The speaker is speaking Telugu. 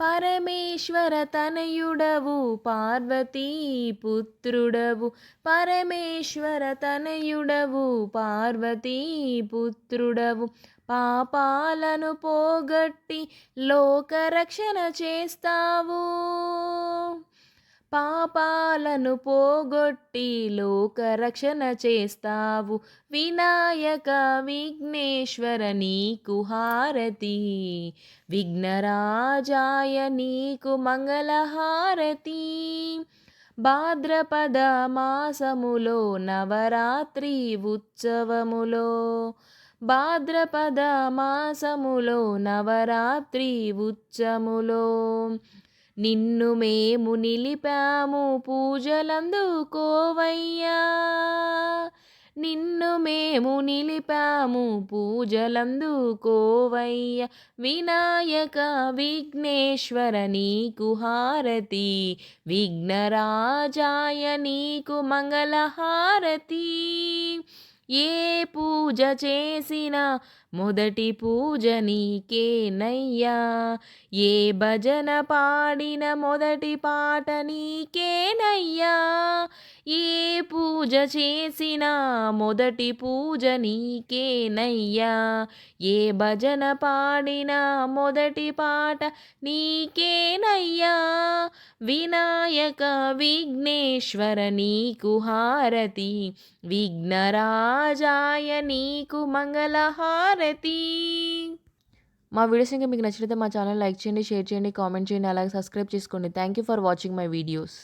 పరమేశ్వర తనయుడవు పార్వతీ పుత్రుడవు. పరమేశ్వర తనయుడవు పార్వతీ పుత్రుడవు. పాపాలను పోగొట్టి లోకరక్షణ చేస్తావు. పాపాలను పోగొట్టి లోకరక్షణ చేస్తావు. వినాయక విఘ్నేశ్వర నీకు హారతి. విఘ్నరాజాయ నీకు మంగళహారతి. భాద్రపద మాసములో నవరాత్రి ఉత్సవములో. భాద్రపద మాసములో నవరాత్రి ఉత్సములో నిన్ను మేము నిలిపాము పూజలందుకోవయ్యా నిన్ను మేము నిలిపాము పూజలందుకోవయ్య వినాయక విఘ్నేశ్వర నీకు హారతి. విఘ్నరాజాయ నీకు మంగళహారతి. ఏ పూజ చేసిన మొదటి పూజ నీకేనయ్యా ఏ భజన పాడిన మొదటి పాట నీకేనయ్యా ఏ పూ పూజ చేసిన మొదటి పూజ నీకేనయ్యా. ఏ భజన పాడిన మొదటి పాట నీకేనయ్యా. వినాయక విఘ్నేశ్వర నీకు హారతి విఘ్నరాజాయ నీకు మంగళహారతి. మా వీడియోస్ ఇంకా మీకు నచ్చితే మా ఛానల్ లైక్ చేయండి షేర్ చేయండి కామెంట్ చేయండి అలాగే సబ్స్క్రైబ్ చేసుకోండి. Thank you for watching my videos